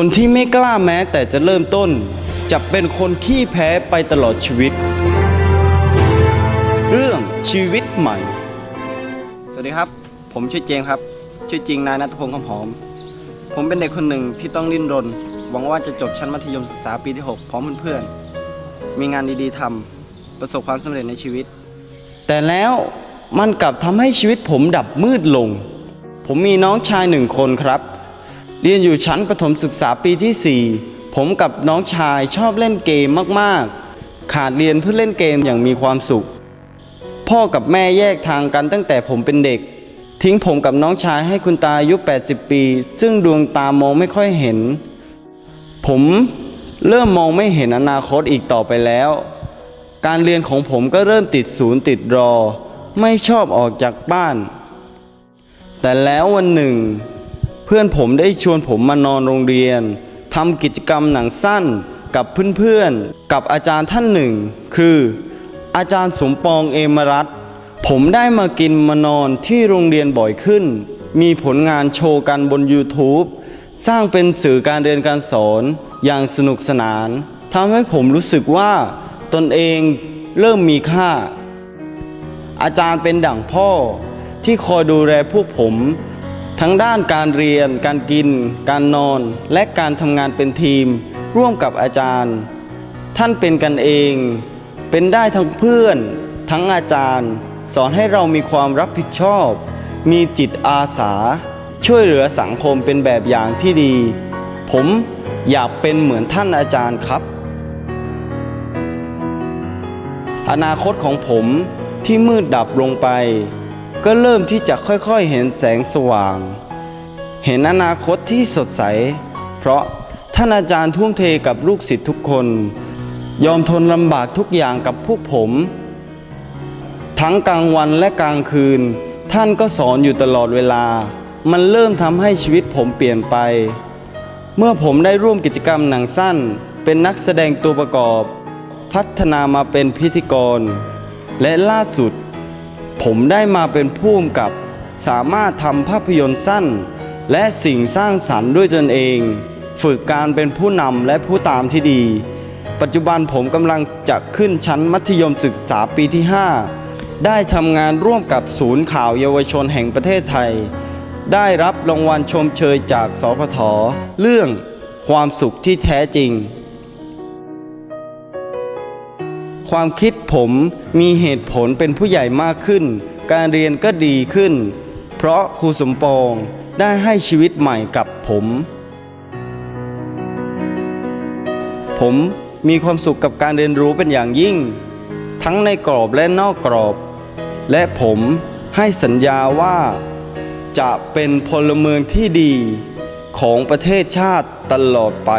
คนที่ไม่กล้าแม้แต่จะเริ่มต้น จะเป็นคนขี้แพ้ไปตลอดชีวิต เรื่องชีวิตใหม่ สวัสดีครับ ผมชื่อเจมส์ครับ ชื่อจริงนายนัทพงศ์คำหอม ผมเป็นเด็กคนหนึ่งที่ต้องดิ้นรน หวังว่าจะจบชั้นมัธยมศึกษาปีที่ 6 พร้อมเพื่อนๆ มีงานดีๆทำประสบความสำเร็จในชีวิต แต่แล้วมันกลับทำให้ชีวิตผมดับมืดลง ผมมีน้องชายหนึ่งคนครับ เรียนอยู่ชั้นประถมศึกษาปีที่ 4 ผมกับน้องชายชอบเล่นเกมมากๆ ขาดเรียนเพื่อเล่นเกมอย่างมีความสุข พ่อกับแม่แยกทางกันตั้งแต่ผมเป็นเด็ก ทิ้งผมกับน้องชายให้คุณตาอายุ 80 ปี ซึ่งดวงตามองไม่ค่อยเห็น ผมเริ่มมองไม่เห็นอนาคตอีกต่อไปแล้ว การเรียนของผมก็เริ่มติดศูนย์ติดรอ ไม่ชอบออกจากบ้าน แต่แล้ววันหนึ่ง เพื่อนผมได้ชวนผมมานอนโรงเรียนทำกิจกรรมหนังสั้นกับเพื่อนๆ กับอาจารย์ท่านหนึ่ง คือ อาจารย์สมปองเอมรัตผมได้มากินมานอนที่โรงเรียนบ่อยขึ้น มีผลงานโชว์กันบน YouTube สร้างเป็นสื่อการเรียนการสอนอย่างสนุกสนานทำให้ผมรู้สึกว่าตนเองเริ่มมีค่า อาจารย์เป็นดั่งพ่อที่คอยดูแลพวกผม ทั้งด้านการเรียน การกิน การนอน และการทำงานเป็นทีม ร่วมกับอาจารย์ ท่านเป็นกันเอง เป็นได้ทั้งเพื่อน ทั้งอาจารย์ สอนให้เรามีความรับผิดชอบ มีจิตอาสา ช่วยเหลือสังคมเป็นแบบอย่างที่ดี ผมอยากเป็นเหมือนท่านอาจารย์ครับ อนาคตของผมที่มืดดับลงไป ก็เริ่มที่จะค่อยๆเห็นแสงสว่าง เห็นอนาคตที่สดใส เพราะท่านอาจารย์ทุ่มเทกับลูกศิษย์ทุกคน ยอมทนลำบากทุกอย่างกับพวกผม ทั้งกลางวันและกลางคืน ท่านก็สอนอยู่ตลอดเวลา มันเริ่มทำให้ชีวิตผมเปลี่ยนไป เมื่อผมได้ร่วมกิจกรรมหนังสั้น เป็นนักแสดงตัวประกอบ พัฒนามาเป็นพิธีกร และล่าสุด ผมได้มาเป็นผู้กำกับ สามารถทำภาพยนตร์สั้น และสิ่งสร้างสรรค์ด้วยตนเอง ฝึกการเป็นผู้นำและผู้ตามที่ดี ปัจจุบันผมกำลังจะขึ้นชั้นมัธยมศึกษาปีที่ 5 ได้ทำงานร่วมกับศูนย์ข่าวเยาวชนแห่งประเทศไทย ได้รับรางวัลชมเชยจากสพทเรื่องความสุขที่แท้จริง ความคิดผมมีเหตุผลเป็นผู้ใหญ่มากขึ้น การเรียนก็ดีขึ้น เพราะครูสมปองได้ให้ชีวิตใหม่กับผม ผมมีความสุขกับการเรียนรู้เป็นอย่างยิ่ง ทั้งในกรอบและนอกกรอบ และผมให้สัญญาว่า จะเป็นพลเมืองที่ดีของประเทศชาติตลอดไป